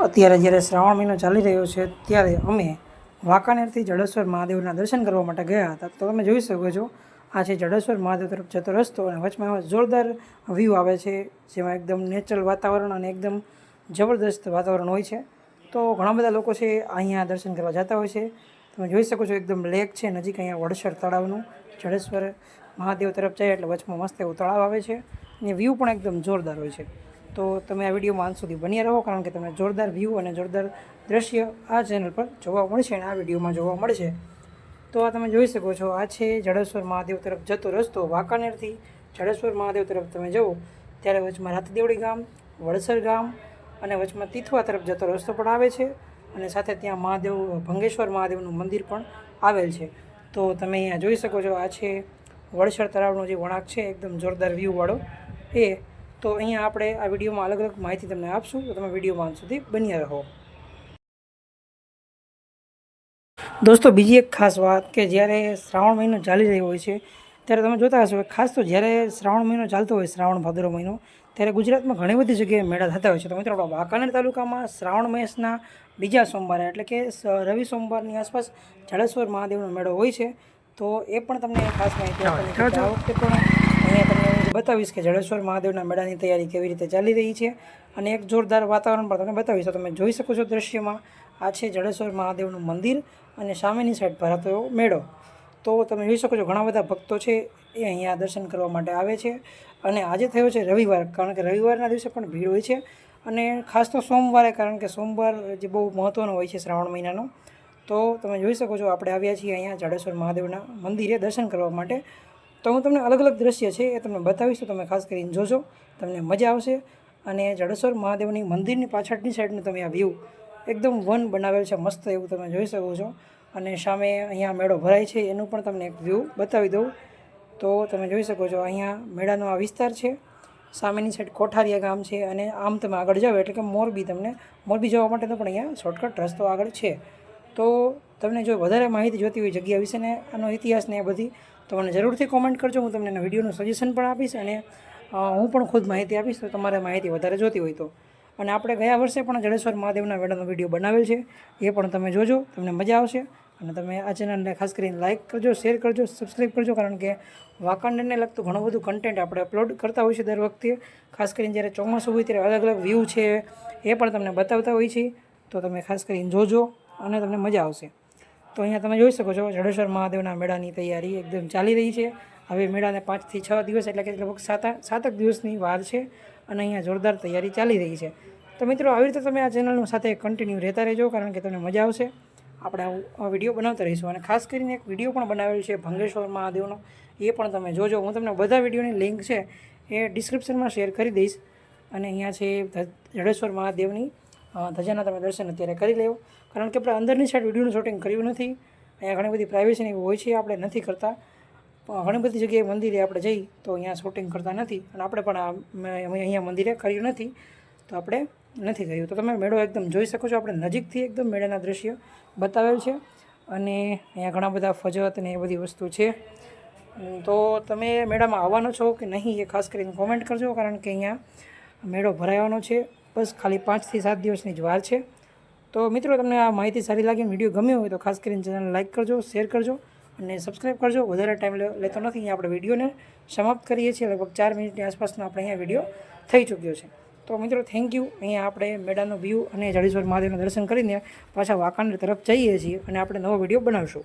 અત્યારે જ્યારે શ્રાવણ મહિનો ચાલી રહ્યો છે, ત્યારે અમે વાંકાનેરથી જડેશ્વર મહાદેવના દર્શન કરવા માટે ગયા હતા. તો તમે જોઈ શકો છો, આ છે જડેશ્વર મહાદેવ તરફ જતો રસ્તો અને વચમાં જોરદાર વ્યૂ આવે છે, જેમાં એકદમ નેચરલ વાતાવરણ અને એકદમ જબરદસ્ત વાતાવરણ હોય છે. તો ઘણા બધા લોકો છે, અહીંયા દર્શન કરવા જતા હોય છે. તમે જોઈ શકો છો, એકદમ લેક છે, નજીક અહીંયા વડસર તળાવનું જડેશ્વર મહાદેવ તરફ જાય એટલે વચમાં મસ્ત એવું તળાવ આવે છે. અને વ્યૂ પણ એકદમ જોરદાર હોય છે. તો તમે આ વિડીયોમાં અંત સુધી બન્યા રહો, કારણ કે તમને જોરદાર વ્યૂ અને જોરદાર દ્રશ્ય આ ચેનલ પર જોવા મળશે અને આ વિડીયોમાં જોવા મળશે. તો આ તમે જોઈ શકો છો, આ છે જડેશ્વર મહાદેવ તરફ જતો રસ્તો વાંકાનેરથી. જડેશ્વર મહાદેવ તરફ તમે જુઓ, ત્યારે વચમાં રાતદેવડી ગામ, વડસર ગામ અને વચમાં તીથવા તરફ જતો રસ્તો પણ આવે છે અને સાથે ત્યાં મહાદેવ, ભંગેશ્વર મહાદેવનું મંદિર પણ આવેલ છે. તો તમે અહીંયા જોઈ શકો છો, આ છે વડસર તળાવનો જે વળાંક છે, એકદમ જોરદાર વ્યૂવાળો એ તો અહીંયા આપણે આ વિડીયોમાં અલગ અલગ માહિતી તમને આપશું. તો તમે વિડીયોમાં અંત સુધી બન્યા રહો. દોસ્તો બીજી એક ખાસ વાત કે જ્યારે શ્રાવણ મહિનો ચાલી રહ્યો હોય છે ત્યારે તમે જોતા હશો કે ખાસ તો જ્યારે શ્રાવણ મહિનો ચાલતો હોય શ્રાવણ ભાદરો મહિનો ત્યારે ગુજરાતમાં ઘણી બધી જગ્યાએ મેળા થતા હોય છે. તો મિત્રો આપણા વાંકાનેર તાલુકામાં શ્રાવણ મહેશના બીજા સોમવારે એટલે કે રવિ સોમવારની આસપાસ જડેશ્વર મહાદેવનો મેળો હોય છે. તો એ પણ તમને ખાસ માહિતી આ વખતે પણ બતાવીશ કે જડેશ્વર મહાદેવના મેળાની તૈયારી કેવી રીતે ચાલી રહી છે અને એક જોરદાર વાતાવરણ પણ તમને બતાવીશ. તો તમે જોઈ શકો છો દ્રશ્યમાં, આ છે જડેશ્વર મહાદેવનું મંદિર અને સામેની સાઈડ ભરાતો મેળો. તો તમે જોઈ શકો છો ઘણા બધા ભક્તો છે એ અહીંયા દર્શન કરવા માટે આવે છે અને આજે થયો છે રવિવાર, કારણ કે રવિવારના દિવસે પણ ભીડ હોય છે અને ખાસ તો સોમવારે, કારણ કે સોમવાર જે બહુ મહત્ત્વનો હોય છે શ્રાવણ મહિનાનો. તો તમે જોઈ શકો છો, આપણે આવ્યા છીએ અહીંયા જાડેશ્વર મહાદેવના મંદિરે દર્શન કરવા માટે. તો હું તમને અલગ અલગ દ્રશ્ય છે એ તમને બતાવીશ, તો તમે ખાસ કરીને જોજો. તમને મજા આવશે. અને જડેશ્વર મહાદેવની મંદિરની પાછળની સાઈડનું તમે આ વ્યૂ એકદમ વન બનાવેલ છે, મસ્ત એવું તમે જોઈ શકો છો. અને સામે અહીંયા મેળો ભરાય છે, એનું પણ તમને એક વ્યૂ બતાવી દઉં. તો તમે જોઈ શકો છો, અહીંયા મેળાનો આ વિસ્તાર છે. સામેની સાઈડ કોઠારિયા ગામ છે અને આમ તમે આગળ જાઓ એટલે કે મોરબી તમને, મોરબી જવા માટેનો પણ અહીંયા શોર્ટકટ રસ્તો આગળ છે. તો તમને જો વધારે માહિતી જોતી હોય જગ્યા વિશે ને આનો ઇતિહાસ ને એ બધી, તો મને જરૂરથી કોમેન્ટ કરજો. હું તમને એના વિડીયોનું સજેશન પણ આપીશ અને હું પણ ખુદ માહિતી આપીશ. તો તમારે માહિતી વધારે જોતી હોય તો. અને આપણે ગયા વર્ષે પણ જડેશ્વર મહાદેવના વેળાનો વીડિયો બનાવેલ છે. એ પણ તમે જોજો. તમને મજા આવશે. અને તમે આ ચેનલને ખાસ કરીને લાઇક કરજો શેર કરજો સબસ્ક્રાઈબ કરજો. કારણ કે વાકાંડને લગતું ઘણું બધું કન્ટેન્ટ આપણે અપલોડ કરતા હોઈએ છીએ દર વખતે. ખાસ કરીને જ્યારે ચોમાસું હોય ત્યારે અલગ અલગ વ્યૂ છે એ પણ તમને બતાવતા હોઈએ છીએ. તો તમે ખાસ કરીને જોજો અને તમને મજા આવશે. તો અહીંયા તમે જોઈ શકો છો, જડેશ્વર મહાદેવના મેળાની તૈયારી એકદમ ચાલી રહી છે. હવે મેળાને પાંચથી છ દિવસ એટલે કે લગભગ સાત સાતક દિવસની વાર છે અને અહીંયા જોરદાર તૈયારી ચાલી રહી છે. તો મિત્રો, આવી રીતે તમે આ ચેનલનું સાથે કન્ટિન્યુ રહેતા રહેજો કારણ કે તમને મજા આવશે. આપણે આવું વીડિયો બનાવતા રહીશું અને ખાસ કરીને એક વીડિયો પણ બનાવેલ છે ભંગેશ્વર મહાદેવનો. એ પણ તમે જોજો. હું તમને બધા વિડીયોની લિંક છે એ ડિસ્ક્રિપ્શનમાં શેર કરી દઈશ. અને અહીંયા છે જડેશ્વર મહાદેવની ધજાના તમે દર્શન અત્યારે કરી લેવો કારણ કે આપણે અંદરની સાઈડ વિડીયોનું શૂટિંગ કર્યું નથી. અહીંયા ઘણી બધી પ્રાઇવેસીની હોય છે, આપણે નથી કરતા. ઘણી બધી જગ્યાએ મંદિરે આપણે જઈ તો અહીંયા શૂટિંગ કરતા નથી. અને આપણે પણ અહીંયા મંદિરે કર્યું નથી. તો આપણે નથી કર્યું. તો તમે મેળો એકદમ જોઈ શકો છો. આપણે નજીકથી એકદમ મેળાના દ્રશ્ય બતાવેલ છે. અને અહીંયા ઘણા બધા ફજત અને એ બધી વસ્તુ છે. તો તમે મેળામાં આવવાનો છો કે નહીં એ ખાસ કરીને કોમેન્ટ કરજો. કારણ કે અહીંયા મેળો ભરાવાનો છે. બસ ખાલી પાંચથી સાત દિવસની જ વાર છે. તો મિત્રો, તમને આ માહિતી સારી લાગી, વીડિયો ગમ્યો હોય તો ખાસ કરીને ચેનલ લાઇક કરજો, શેર કરજો અને સબસ્ક્રાઈબ કરજો. વધારે ટાઈમ લેતો નથી અહીંયા આપણે વિડીયોને. સમાપ્ત કરીએ છીએ. લગભગ ચાર મિનિટની આસપાસનો આપણે અહીંયા વીડિયો થઈ ચૂક્યો છે. તો મિત્રો થેન્ક યુ અહીંયા આપણે મેળાનો વ્યૂ અને જાડેશ્વર મહાદેવના દર્શન કરીને પાછા વાંકાનેર તરફ જઈએ છીએ અને આપણે નવો વીડિયો બનાવશું.